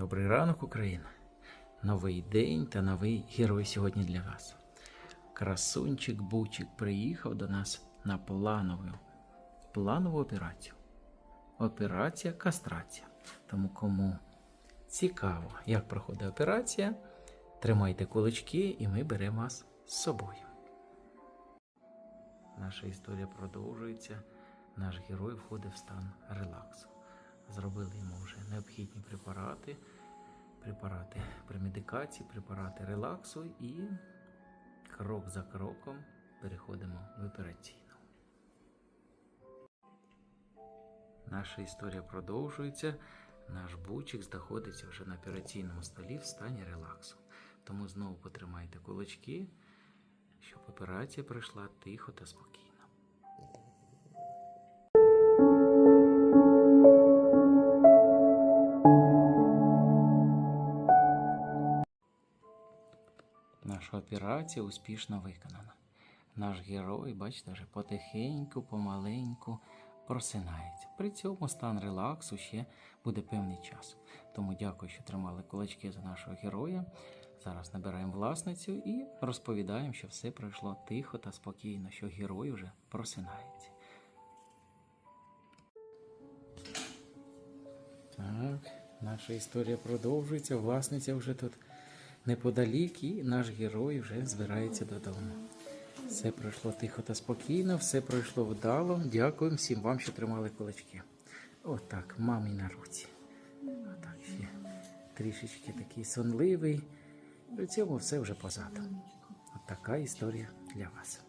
Добрий ранок, Україна! Новий день та новий герой сьогодні для вас. Красунчик Бучик приїхав до нас на планову, планову операцію. Операція кастрація. Тому кому цікаво, як проходить операція, тримайте кулачки і ми беремо вас з собою. Наша історія продовжується. Наш герой входить в стан релаксу. Зробили йому необхідні препарати, препарати премедикації, препарати релаксу і крок за кроком переходимо в операційну. Наша історія продовжується. Наш бучик знаходиться вже на операційному столі в стані релаксу. Тому знову потримайте кулачки, щоб операція пройшла тихо та спокійно. Наша операція успішно виконана. Наш герой, бачите, вже потихеньку, помаленьку просинається. При цьому стан релаксу ще буде певний час. Тому дякую, що тримали кулачки за нашого героя. Зараз набираємо власницю і розповідаємо, що все пройшло тихо та спокійно, що герой вже просинається. Так, наша історія продовжується. Власниця вже тут неподалік, і наш герой вже збирається додому. Все пройшло тихо та спокійно, все пройшло вдало. Дякую всім вам, що тримали кулачки. Отак, мамі на руці. Отак ще трішечки такий сонливий. При цьому все вже позаду. От така історія для вас.